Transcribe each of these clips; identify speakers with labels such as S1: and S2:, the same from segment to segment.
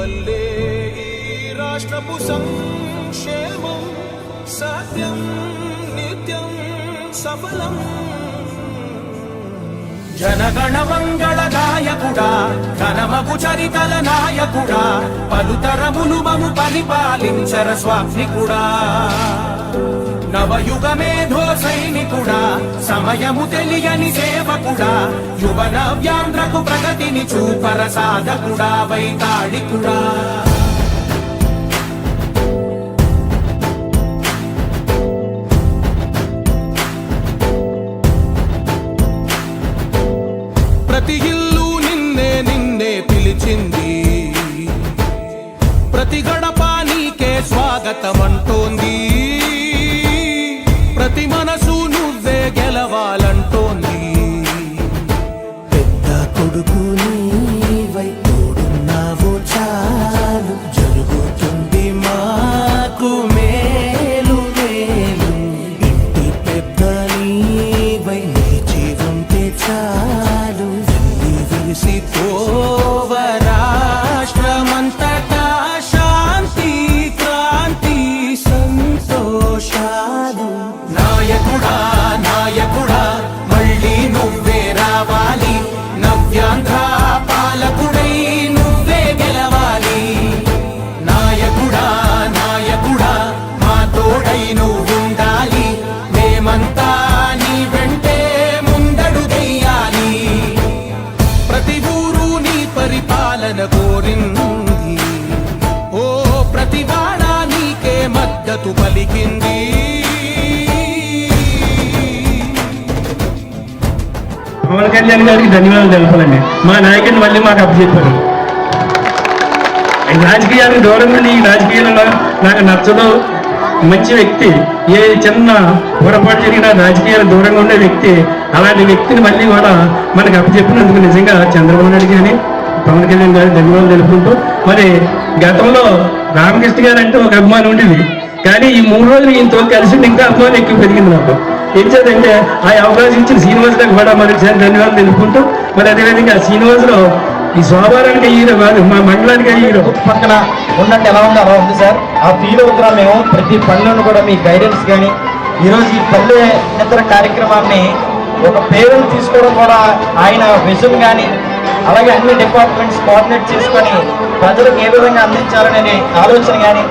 S1: వల్లే ఈ రాష్ట్రపు సంక్షేమం సత్యం నిత్యం సఫలం. జనగణ మంగళ గాయకుడా ఘనమగు చరితల నాయకుడా పలుతరములు మము పరిపాలించర స్వామికుడా నవయుగ మేధో సైనికుడా సమయము తెలియని సేవకుడా యువన వ్యాంధ్రకు ప్రగతిని చూపర సాధకుడా వైతాళికుడా ప్రతి ఇల్లు నిన్నే నిన్నే పిలిచింది. ప్రతి గడప నీకే స్వాగతం అంటోంది ప్రతి మనసు నువ్వే గెలవాలి. పెద్ద మద్దతు పలికింది.
S2: పవన్ కళ్యాణ్ గారికి ధన్యవాదాలు తెలపాలండి మా నాయకుడిని మళ్ళీ మాకు అప్పచెప్పారు. ఈ రాజకీయాలకు దూరంగా ఈ రాజకీయాలలో నాకు నచ్చదు. మంచి వ్యక్తి ఏ చిన్న పొరపాటు జరిగినా రాజకీయాలు దూరంగా ఉండే వ్యక్తి అలాంటి వ్యక్తిని మళ్ళీ కూడా మనకు అప్పచెప్పినందుకు నిజంగా చంద్రబాబు నాయుడు కానీ పవన్ కళ్యాణ్ గారికి ధన్యవాదాలు తెలుపుకుంటూ మరి గతంలో రామకృష్ణ గారు అంటే ఒక అభిమానం ఉండేది. కానీ ఈ మూడు రోజులు ఈయనతో కలిసి ఇంకా అభిమానం ఎక్కువ పెరిగింది నాకు. ఏం చేద్దంటే ఆ అవకాశం ఇచ్చిన శ్రీనివాస్ కూడా మరొకసారి ధన్యవాదాలు తెలుపుకుంటూ మరి అదేవిధంగా శ్రీనివాసులో ఈ శోభారానికి హీరో కాదు మా మండలానికి హీరో.
S3: పక్కన ఉన్నట్టు ఎలా ఉందో అలా ఉంది సార్. ఆ ఫీల్ అవుతున్నాం మేము ప్రతి పనులను కూడా మీ గైడెన్స్ కానీ ఈరోజు ఈ పల్లె నిద్ర కార్యక్రమాన్ని ఒక పేరును తీసుకోవడం కూడా ఆయన విజన్ కానీ అలాగే అన్ని డిపార్ట్మెంట్స్ కోఆర్డినేట్ చేసుకొని ప్రజలకు ఏ విధంగా అందించాలనే ఆలోచన కానీ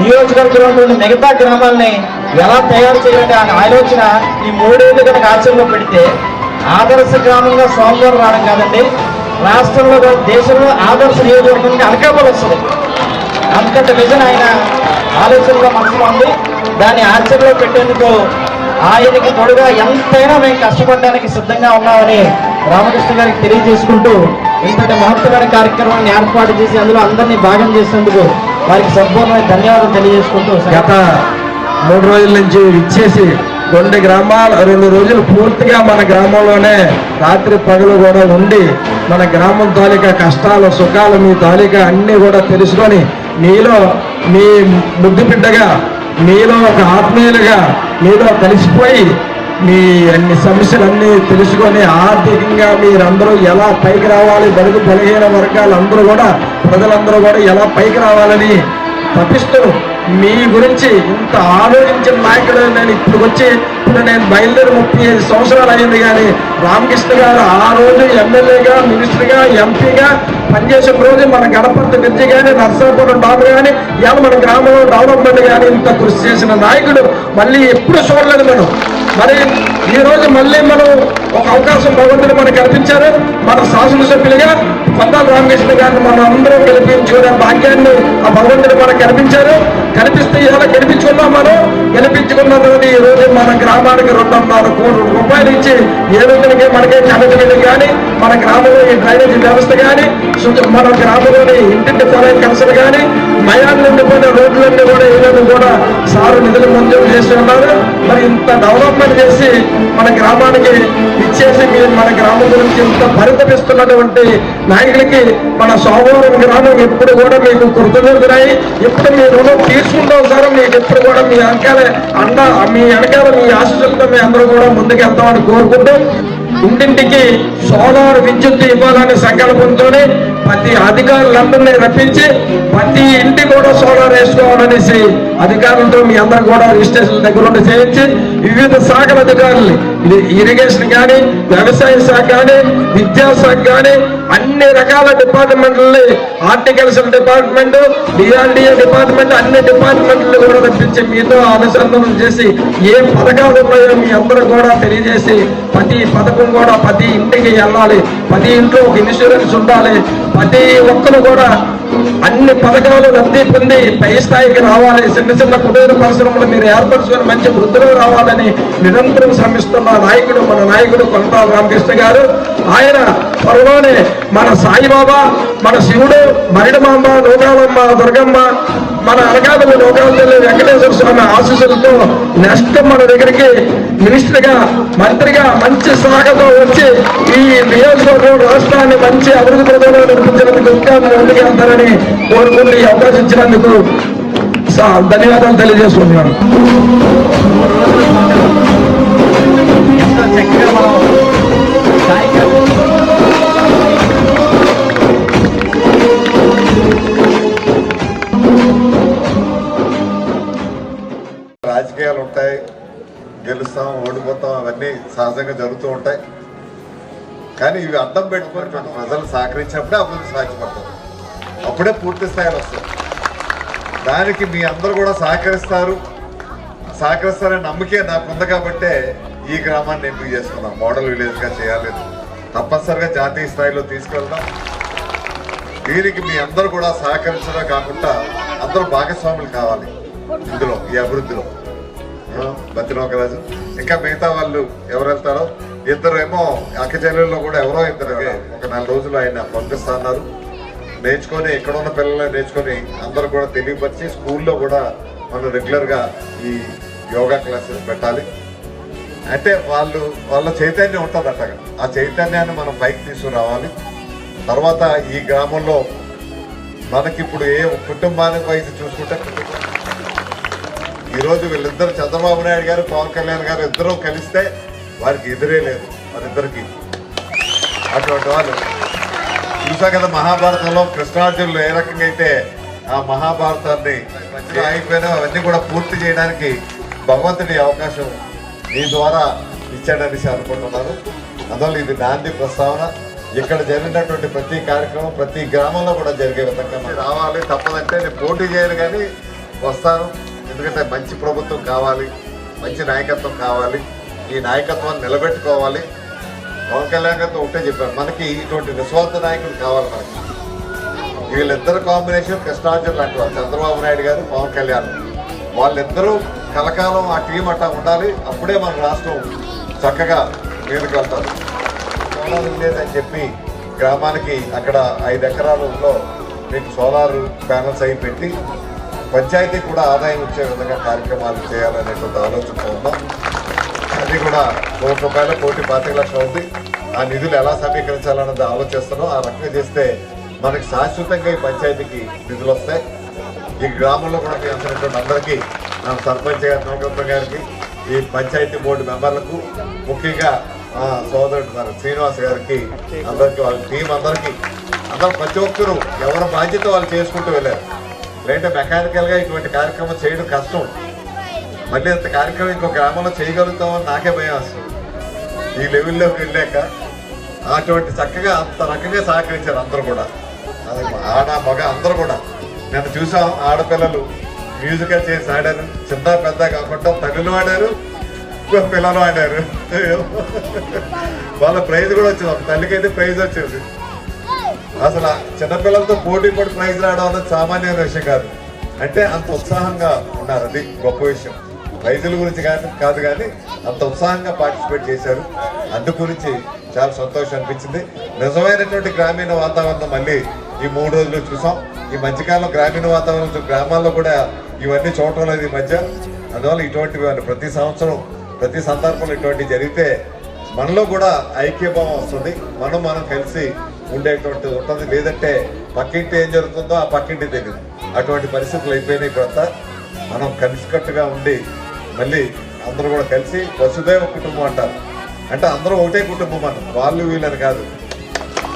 S3: నియోజకవర్గంలో ఉన్న మిగతా గ్రామాలని ఎలా తయారు చేయాలంటే అనే ఆలోచన ఈ మూడేళ్ళు కనుక ఆచరణలో పెడితే ఆదర్శ గ్రామంగా సోమవారం రావడం కాదండి రాష్ట్రంలో దేశంలో ఆదర్శ నియోజకవర్గానికి అనకాపలు వస్తుంది. అంతటి విజన్ ఆయన ఆలోచనలో మనసులో ఉంది. దాన్ని ఆచరణలో పెట్టేందుకు ఆయనకి తోడుగా ఎంతైనా మేము కష్టపడడానికి సిద్ధంగా ఉన్నామని రామకృష్ణ గారికి తెలియజేసుకుంటూ ఇంతటి మహత్తరమైన కార్యక్రమాన్ని ఏర్పాటు చేసి అందులో అందరినీ భాగం చేసేందుకు వారికి సంపూర్ణమైన ధన్యవాదాలు తెలియజేసుకుంటూ
S4: గత మూడు రోజుల నుంచి ఇచ్చేసి రెండు గ్రామాలు రెండు రోజులు పూర్తిగా మన గ్రామంలోనే రాత్రి పగలు కూడా ఉండి మన గ్రామం తాలూకా కష్టాలు సుఖాలు మీ తాలూకా అన్నీ కూడా తెలుసుకొని మీలో మీ ముద్దు బిడ్డగా మీలో ఒక ఆత్మీయులుగా మీలో కలిసిపోయి మీ అన్ని సమస్యలన్నీ తెలుసుకొని ఆర్థికంగా మీరందరూ ఎలా పైకి రావాలి బడుగు బలహీన వర్గాలు అందరూ కూడా ప్రజలందరూ కూడా ఎలా పైకి రావాలని తప్పిస్తూ మీ గురించి ఇంత ఆలోచించిన నాయకుడు నేను ఇప్పుడు వచ్చి ఇప్పుడు నేను బయలుదేరి ముప్పై ఐదు సంవత్సరాలు అయింది కానీ రామకృష్ణ గారు ఆ రోజు ఎమ్మెల్యేగా మినిస్టర్గా ఎంపీగా పనిచేసిన రోజు మన గణపతి విద్య కానీ నర్సాపురం డాబు కానీ ఇవాళ మన గ్రామంలో డెవలప్మెంట్ కానీ ఇంత కృషి చేసిన నాయకుడు మళ్ళీ ఎప్పుడు చూడలేదు మనం. మరి ఈ రోజు మళ్ళీ మనం ఒక అవకాశం భగవంతుడు మనకు కల్పించారు. మన శాసనసభ్యులుగా కొందాల రామకృష్ణ గారిని మనం అందరం కలిపి గెలిపించుకునే భాగ్యాన్ని ఆ భగవంతుడు మనకు కనిపించారు కనిపిస్తే ఇలా గెలిపించుకున్నాం మనం? గెలిపించుకున్నది తర్వాత ఈ రోజు మన గ్రామానికి రెండున్నర కోట్ల రూపాయలు ఇచ్చి ఏ రోజులకి మనకి కరెంటు కానీ మన గ్రామంలో ఈ డ్రైనేజీ వ్యవస్థ కానీ మన గ్రామంలోని ఇంటింటి పొలం కలసలు కానీ మయాలు నిండిపోయిన రోడ్లన్నీ కూడా ఏదైనా కూడా సారు నిధులు మంజూరు చేసి ఉన్నారు. మరి ఇంత డెవలప్మెంట్ చేసి మన గ్రామానికి ఇచ్చేసి మీరు మన గ్రామం గురించి ఇంత పరితపిస్తున్నటువంటి నాయకులకి మన సోమవారం గ్రామం ఎప్పుడు కూడా మీకు కృతజ్ఞతరాయి ఎప్పుడు మీ రుణం తీసుకుంటాం సార్ మీకు ఎప్పుడు కూడా మీ వెనకాల అండ మీ వెనకాల మీ ఆశీస్సులతో మీ అందరూ కూడా ముందుకు వెళ్తామని కోరుకుంటూ ఇంటింటికి సోలార్ విద్యుత్ ఇవ్వాలనే సంకల్పంతోనే ప్రతి అధికారులందరినీ రప్పించి ప్రతి ఇంటి కూడా సోలార్ వేసుకోవాలనేసి అధికారులతో మీ అందరూ కూడా రిజిస్ట్రేషన్ దగ్గర ఉండి చేయించి వివిధ శాఖల అధికారుల్ని ఇరిగేషన్ కానీ వ్యవసాయ శాఖ కానీ విద్యాశాఖ కానీ అన్ని రకాల డిపార్ట్మెంట్లని హార్టికల్చర్ డిపార్ట్మెంట్ డిఆర్డిఏ డిపార్ట్మెంట్ అన్ని డిపార్ట్మెంట్లు కూడా రప్పించి మీతో అనుసంధానం చేసి ఏ పథకాలు ఉన్నాయో మీ అందరూ కూడా తెలియజేసి ప్రతి పథకం కూడా ప్రతి ఇంటికి వెళ్ళాలి. ప్రతి ఇంట్లో ఒక ఇన్సూరెన్స్ ఉండాలి. ప్రతి ఒక్కరు కూడా అన్ని పథకాలు లబ్ధి పొంది పై స్థాయికి రావాలి. చిన్న చిన్న కుటీర పరిశ్రమలు మీరు ఏర్పరచుకొని మంచి వృద్ధులు రావాలని నిరంతరం శ్రమిస్తున్న నాయకుడు మన నాయకుడు కొనతాల రామకృష్ణ గారు. ఆయన త్వరలోనే మన సాయిబాబా మన శివుడు మరిడమాంబ లోకాలమ్మ దుర్గమ్మ మన అనకాపల్లి లోకాల తల్లి వెంకటేశ్వర స్వామి ఆశీస్సులతో నెక్స్ట్ మన దగ్గరికి మినిస్టర్గా మంత్రిగా మంచి సాగతో వచ్చి ఈ నియోజకవర్గం రాష్ట్రాన్ని మంచి అభివృద్ధి ప్రజలు నడిపించినందుకు ఇంకా ముందుకు వెళ్తారని కోరుకుంటూ ఈ అవకాశం ఇచ్చినందుకు ధన్యవాదాలు
S5: తెలియజేస్తున్నాను. గెలుస్తాం ఓడిపోతాం అవన్నీ సహజంగా జరుగుతూ ఉంటాయి. కానీ ఇవి అర్థం పెట్టుకున్నటువంటి ప్రజలు సహకరించినప్పుడే అభివృద్ధి సాధ్యపడుతుంది అప్పుడే పూర్తి స్థాయిలో వస్తుంది దానికి మీ అందరూ కూడా సహకరిస్తారు. సహకరిస్తారనే నమ్మకే నాకు ఉంది కాబట్టే ఈ గ్రామాన్ని ఎంపిక చేసుకున్నాం. మోడల్ విలేజ్గా చేయాలి. తప్పనిసరిగా జాతీయ స్థాయిలో తీసుకెళ్దాం. దీనికి మీ అందరూ కూడా సహకరించడం కాకుండా అందరూ భాగస్వాములు కావాలి. ఇందులో ఈ అభివృద్ధిలో. ఆ, ఇంకా మిగతా వాళ్ళు ఎవరు వెళ్తారో ఇద్దరు ఏమో కూడా ఎవరో ఇద్దరు ఒక నెల రోజులు ఆయన పంపిస్తున్నారు. నేర్చుకొని ఇక్కడ ఉన్న పిల్లలు నేర్చుకొని అందరూ కూడా తెలియపరిచి స్కూల్లో కూడా మనం రెగ్యులర్గా ఈ యోగా క్లాసెస్ పెట్టాలి. అంటే వాళ్ళు వాళ్ళ చైతన్యం ఉంటుంది అట్టగా ఆ చైతన్యాన్ని మనం పైకి తీసుకురావాలి. తర్వాత ఈ గ్రామంలో మనకిప్పుడు ఏ కుటుంబానికి వయసు చూసుకుంటే కుటుంబం ఈరోజు వీళ్ళిద్దరు చంద్రబాబు నాయుడు గారు పవన్ కళ్యాణ్ గారు ఇద్దరూ కలిస్తే వారికి ఎదురే లేదు వారిద్దరికి. అటువంటి వాళ్ళు. చూసా కదా మహాభారతంలో కృష్ణార్జునులు ఏ రకంగా అయితే ఆ మహాభారతాన్ని అయిపోయినా అవన్నీ కూడా పూర్తి చేయడానికి భగవంతుడి అవకాశం మీ ద్వారా ఇచ్చాడనేసి అనుకుంటున్నాను అందువల్ల ఇది నాంది ప్రస్తావన. ఇక్కడ జరిగినటువంటి ప్రతి కార్యక్రమం ప్రతి గ్రామంలో కూడా జరిగే విధంగా రావాలి తప్పదంటే నేను పోటీ చేయను కానీ వస్తాను. ఎందుకంటే మంచి ప్రభుత్వం కావాలి మంచి నాయకత్వం కావాలి ఈ నాయకత్వాన్ని నిలబెట్టుకోవాలి. పవన్ కళ్యాణ్ గారితో ఒకటే చెప్పారు మనకి ఇటువంటి నిస్వార్థ నాయకుడు కావాలి మనకి. వీళ్ళిద్దరు కాంబినేషన్ కృష్ణార్జున్ లాంటి వాళ్ళు చంద్రబాబు నాయుడు గారు పవన్ కళ్యాణ్. వాళ్ళిద్దరూ కలకాలం ఆ టీం అట్టా ఉండాలి అప్పుడే మన రాష్ట్రం చక్కగా మీదకి వెళ్తారు. సోలార్ విలేజ్ అని చెప్పి గ్రామానికి అక్కడ ఐదు ఎకరాలలో మీకు సోలార్ ప్యానల్స్ అయి పెట్టి పంచాయతీ కూడా ఆదాయం వచ్చే విధంగా కార్యక్రమాలు చేయాలనేటువంటి ఆలోచనతో ఉన్నాం. అది కూడా కోటి రూపాయల కోటి పాతిక లక్షలు ఉంది ఆ నిధులు ఎలా సమీకరించాలన్నది ఆలోచిస్తున్నాం. ఆ రకంగా చేస్తే మనకి శాశ్వతంగా ఈ పంచాయతీకి నిధులు వస్తాయి. ఈ గ్రామంలో కూడా మీ అందరిటువంటి అందరికీ నా సర్పంచ్ గారి నౌకప్ప గారికి ఈ పంచాయతీ బోర్డు మెంబర్లకు ముఖ్యంగా మా సోదరుడు మన శ్రీనివాస్ గారికి అందరికీ వాళ్ళ టీం అందరికీ అందరూ ప్రతి ఒక్కరూ ఎవరి బాధ్యత వాళ్ళు చేసుకుంటూ వెళ్ళారు. లేదంటే మెకానికల్గా ఇటువంటి కార్యక్రమం చేయడం కష్టం. మళ్ళీ అంత కార్యక్రమం ఇంకో గ్రామంలో చేయగలుగుతామని నాకే భయం వస్తుంది ఈ లెవెల్లోకి వెళ్ళాక అటువంటి చక్కగా అంత రకంగా సహకరించారు అందరూ కూడా. అది ఆడ మగ అందరూ కూడా. నేను చూసాం ఆడపిల్లలు మ్యూజికల్ చేసి ఆడారు. చిన్న పెద్ద కాకుండా తల్లులు ఆడారు పిల్లలు ఆడారు. వాళ్ళ ప్రైజ్ కూడా వచ్చింది. ఒక తల్లికి అయితే ప్రైజ్ వచ్చేసి అసలు ఆ చిన్నపిల్లలతో పోటీ పడి ప్రైజ్ రావడం అన్నది సామాన్యమైన విషయం కాదు. అంటే అంత ఉత్సాహంగా ఉన్నారు. అది గొప్ప విషయం. ప్రైజుల గురించి కాదు కాదు కానీ అంత ఉత్సాహంగా పార్టిసిపేట్ చేశారు. అందు గురించి చాలా సంతోషం అనిపించింది. నిజమైనటువంటి గ్రామీణ వాతావరణం మళ్ళీ ఈ మూడు రోజులు చూసాం. ఈ మధ్యకాలం గ్రామీణ వాతావరణం గ్రామాల్లో కూడా ఇవన్నీ చూడటం లేదు ఈ మధ్య. అందువల్ల ఇటువంటివి అన్ని ప్రతి సంవత్సరం ప్రతి సందర్భంలో ఇటువంటివి జరిగితే మనలో కూడా ఐక్యభావం వస్తుంది. మనం మనం కలిసి ఉండేటువంటి ఉంటుంది. లేదంటే పక్కింటి ఏం జరుగుతుందో ఆ పక్కింటి తెలియదు. అటువంటి పరిస్థితులు అయిపోయినాయి ఇప్పుడంతా. మనం కలిసికట్టుగా ఉండి మళ్ళీ అందరూ కూడా కలిసి వసుదైవ కుటుంబం అంటారు. అంటే అందరూ ఒకటే కుటుంబం మనం వాళ్ళు వీళ్ళని కాదు.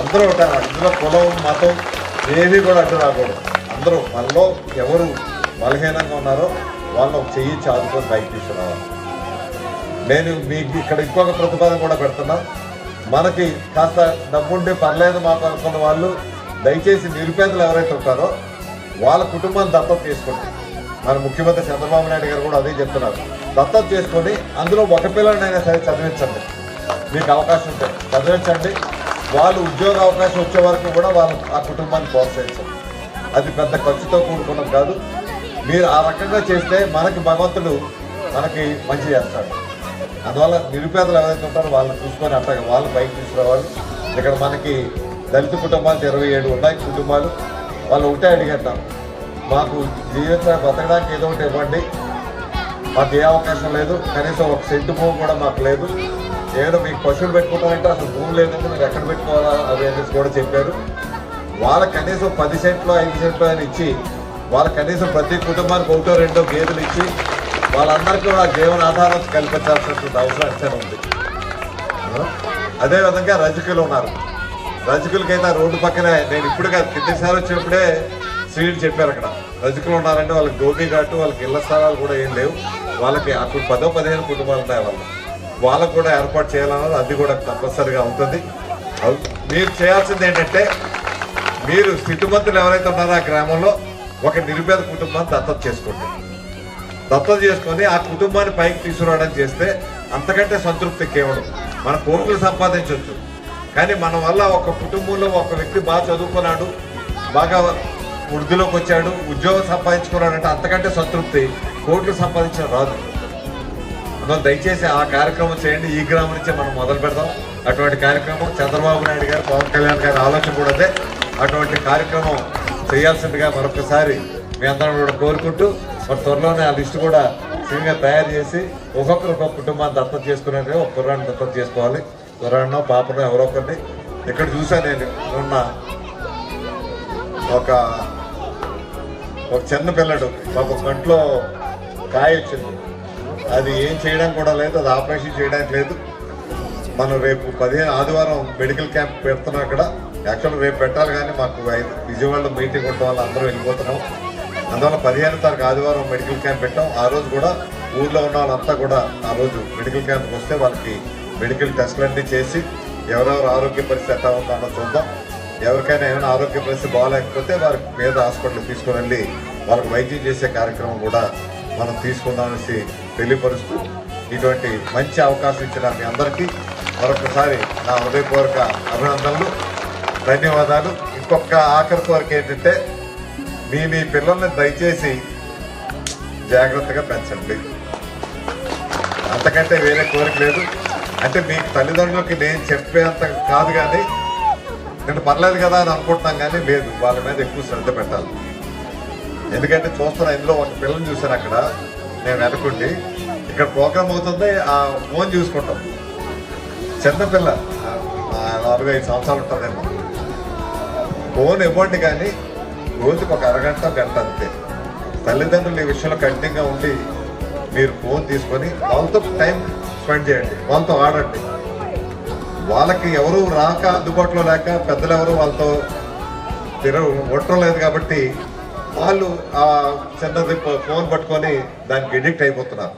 S5: అందరూ ఒకటే అందులో కులం మతం ఏవి కూడా అడ్డు రాకూడదు. అందరూ మనలో ఎవరు బలహీనంగా ఉన్నారో వాళ్ళు ఒక చెయ్యి చాదుకొని బయట తీసుకురావాలి. నేను మీకు ఇక్కడ ఇంకొక ప్రతిపాదన కూడా పెడుతున్నా. మనకి కాస్త డబ్బుంటే పర్లేదు మాకు అనుకున్న వాళ్ళు దయచేసి నిరుపేదలు ఎవరైతే ఉంటారో వాళ్ళ కుటుంబాన్ని దత్తత తీసుకోండి. మన ముఖ్యమంత్రి చంద్రబాబు నాయుడు గారు కూడా అదే చెప్తున్నారు. దత్తత చేసుకొని అందులో ఒక పిల్లలనైనా సరే చదివించండి. మీకు అవకాశం ఉంటే చదివించండి. వాళ్ళు ఉద్యోగ అవకాశం వచ్చే వరకు కూడా వాళ్ళు ఆ కుటుంబాన్ని ప్రోత్సహించండి. అది పెద్ద ఖర్చుతో కూడుకున్నది కాదు. మీరు ఆ రకంగా చేస్తే మనకి భగవంతుడు మనకి మంచి చేస్తాడు. అందువల్ల నిరుపేదలు ఎవరైతే ఉంటారో వాళ్ళని చూసుకొని అట్టగా వాళ్ళు పైకి తీసుకురావాలి. ఇక్కడ మనకి దళిత కుటుంబాలు ఇరవై ఏడు ఉన్నాయి కుటుంబాలు. వాళ్ళు ఒకటే అడిగేస్తాం మాకు జీవిత బతకడానికి ఏదో ఒకటి ఇవ్వండి. మాకు ఏ అవకాశం లేదు. కనీసం ఒక సెంటు భూమి కూడా మాకు లేదు. ఏదో మీకు పశువులు పెట్టుకుంటామంటే అసలు భూమి లేదంటే మీరు ఎక్కడ పెట్టుకోవాలా అవి అనేసి కూడా చెప్పారు. వాళ్ళ కనీసం పది సెంట్లు ఐదు సెంట్లు అని ఇచ్చి వాళ్ళ కనీసం ప్రతి కుటుంబానికి ఒకటో రెండో గేదెలు ఇచ్చి వాళ్ళందరికీ కూడా జీవన ఆధారం కల్పించాల్సినటువంటి అవసరం ఎంతైనా ఉంది. అదే విధంగా రజకులు ఉన్నారు. రజకులకైతే రోడ్డు పక్కనే నేను ఇప్పుడు కాదు కిందసారి వచ్చినప్పుడే శ్రీలు చెప్పారు అక్కడ. రజకులు ఉన్నారంటే వాళ్ళకి గోబీ ఘాటు వాళ్ళకి ఇళ్ళ స్థలాలు కూడా ఏం లేవు. వాళ్ళకి అప్పుడు పదో పదిహేను కుటుంబాలు ఉన్నాయి వాళ్ళు వాళ్ళకు కూడా ఏర్పాటు చేయాలన్నది అది కూడా తప్పనిసరిగా ఉంటుంది అవు- మీరు చేయాల్సింది ఏంటంటే మీరు స్థితిమంతులు ఎవరైతే ఉన్నారో ఆ గ్రామంలో ఒక నిరుపేద కుటుంబాన్ని దత్తత చేసుకోండి. దత్తత చేసుకొని ఆ కుటుంబాన్ని పైకి తీసుకురావడం చేస్తే అంతకంటే సంతృప్తి కేవలం. మన కోట్లు సంపాదించవచ్చు కానీ మన వల్ల ఒక కుటుంబంలో ఒక వ్యక్తి బాగా చదువుకున్నాడు బాగా వృద్ధిలోకి వచ్చాడు ఉద్యోగం సంపాదించుకున్నాడంటే అంతకంటే సంతృప్తి కోట్లు సంపాదించిన రాదు. అందువల్ల దయచేసి ఆ కార్యక్రమం చేయండి. ఈ గ్రామం నుంచే మనం మొదలు పెడదాం. అటువంటి కార్యక్రమం చంద్రబాబు నాయుడు గారు పవన్ కళ్యాణ్ గారి ఆలోచన కూడా అటువంటి కార్యక్రమం చేయాల్సిందిగా మరొకసారి మీ అందరం కూడా కోరుకుంటూ మరి త్వరలోనే ఆ లిస్టు కూడా సీనియర్గా తయారు చేసి ఒక్కొక్కరు ఒక్కొక్క కుటుంబాన్ని దత్తత చేసుకునే ఒక కుర్రాన్ని దత్తత చేసుకోవాలి. కుర్రాన్నో పాపనో ఎవరో ఒకరిని ఇక్కడ చూసా నేను ఉన్న ఒక ఒక చిన్న పిల్లడు ఒక కంట్లో కాయ వచ్చింది. అది ఏం చేయడానికి కూడా లేదు అది ఆపరేషన్ చేయడానికి లేదు. మనం రేపు పదిహేను ఆదివారం మెడికల్ క్యాంప్ పెడుతున్నాం అక్కడ. యాక్చువల్ రేపు పెట్టాలి కానీ మాకు విజయవాడలో మీటింగ్ ఉండడం వల్ల అందరూ వెళ్ళిపోతున్నాం. అందువల్ల పదిహేను తారీఖు ఆదివారం మెడికల్ క్యాంప్ పెట్టాం. ఆ రోజు కూడా ఊర్లో ఉన్న వాళ్ళంతా కూడా ఆ రోజు మెడికల్ క్యాంప్కి వస్తే వాళ్ళకి మెడికల్ టెస్టులన్నీ చేసి ఎవరెవరు ఆరోగ్య పరిస్థితి ఎట్లా ఉందో చూద్దాం. ఎవరికైనా ఏమైనా ఆరోగ్య పరిస్థితి బాగాలేకపోతే వారికి పేద హాస్పిటల్ తీసుకుని వెళ్ళి వాళ్ళకి వైద్యం చేసే కార్యక్రమం కూడా మనం తీసుకుందామనేసి తెలియపరుస్తూ ఇటువంటి మంచి అవకాశం ఇచ్చిన మీ అందరికీ మరొకసారి నా హృదయపూర్వక అభినందనలు ధన్యవాదాలు. ఇంకొక ఆఖరి కోరిక ఏంటంటే మీ మీ పిల్లల్ని దయచేసి జాగ్రత్తగా పెంచండి. అంతకంటే వేరే కోరిక లేదు. అంటే మీ తల్లిదండ్రులకి నేను చెప్పేంత కాదు కానీ నేను పర్లేదు కదా అని అనుకుంటున్నాం కానీ లేదు వాళ్ళ మీద ఎక్కువ శ్రద్ధ పెట్టాలి. ఎందుకంటే చూస్తున్నా ఇందులో ఒక పిల్లని చూశాను అక్కడ నేను వెనకుండి. ఇక్కడ ప్రోగ్రామ్ అవుతుంది ఆ ఫోన్ చూసుకుంటాం. చిన్నపిల్ల నాలుగు ఐదు సంవత్సరాలు ఉంటుందేమో. ఫోన్ ఇవ్వండి కానీ రోజుకు ఒక అరగంట గంట అంతే. తల్లిదండ్రులు ఈ విషయంలో కఠినంగా ఉండి మీరు ఫోన్ తీసుకొని వాళ్ళతో టైం స్పెండ్ చేయండి వాళ్ళతో ఆడండి. వాళ్ళకి ఎవరు రాక అందుబాటులో లేక పెద్దలు ఎవరు వాళ్ళతో తిర ఉండలేదు లేదు కాబట్టి వాళ్ళు ఆ చిన్నది ఫోన్ పట్టుకొని దానికి ఎడిక్ట్ అయిపోతున్నారు.